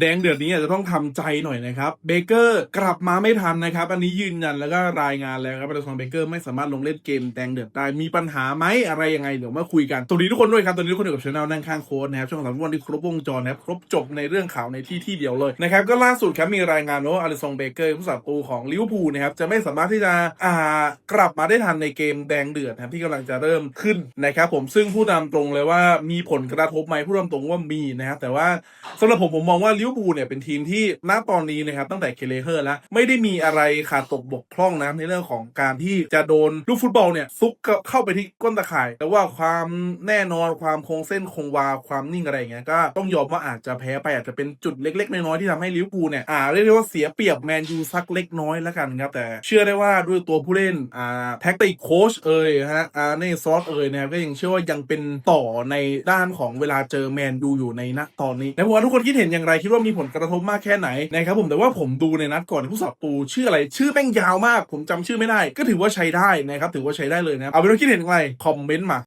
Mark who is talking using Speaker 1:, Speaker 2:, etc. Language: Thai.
Speaker 1: แดงเดือดนี้อาจจะต้องทำใจหน่อยนะครับ เบเกอร์กลับมาไม่ทันนะครับ อันนี้ยืนยันแล้วก็รายงานแล้วครับประธานเบเกอร์ไม่สามารถลงเล่นเกมแดงเดือดได้ มีปัญหาไหมอะไรยังไงเดี๋ยวมาคุยกัน สวัสดีทุกคนด้วยครับตอนนี้ทุกคนอยู่กับช anel นั่งข้างโค้ดนะครับ ช่วงสามวันที่ครบวงจรนะครับ ครบจบในเรื่องข่าวในที่ที่เดียวเลยนะครับ ก็ล่าสุดครับมีรายงานว่าอลิซงเบเกอร์ผู้สับตูของลิเวอร์พูลนะครับ จะไม่สามารถที่จะอ่ากลับมาได้ทันในเกมแดงเดือดนะครับที่กำลังจะเริ่มขึ้นนะครับ ผมซึ่งพูดตามตรงเลยว่ามีผลกระทบไหมพูดตามตรงว่ามีนะครับแต่ว่าสำหรับผมผมมองว่าลิเวอร์พูลเนี่ยเป็นทีมที่ณตอนนี้นะครับตั้งแต่เคเลเฮอร์แล้ว ไม่ได้มีอะไรขาดตกบกพร่องนะในเรื่องของการที่จะโดนลูกฟุตบอลเนี่ยซุกเข้าไปที่ก้นตะข่าย แต่ว่าความแน่นอนความคงเส้นคงวาความนิ่งอะไรอย่างเงี้ยก็ต้องยอมว่าอาจจะแพ้ไปอาจจะเป็นจุดเล็ก ๆ น้อยๆที่ทำให้ลิเวอร์พูลเนี่ยอ่าเรียกได้ว่าเสียเปรียบแมนยูสักเล็กน้อยแล้วกันครับแต่เชื่อได้ว่าด้วยตัวผู้เล่นอ่าแท็กติกโค้ชเอ่ยฮะอ่าในซอสเอ่ยนะครับก็ยังเชื่อว่ายังเป็นต่อในด้านของเวลาเจอแมนยูอยู่ในณตอนนี้นะผมว่าทุกคนคิดเห็นอย่างไรคิดว่ามีผลกระทบมากแค่ไหนนะครับผมแต่ว่าผมดูในนัดก่อนผู้สับตูชื่ออะไรชื่อแม่งยาวมาก ผมจำชื่อไม่ได้ ก็ถือว่าใช้ได้นะครับถือว่าใช้ได้เลยนะเอาเป็นว่าคิดเห็นอย่าไรคอมเมนต์มา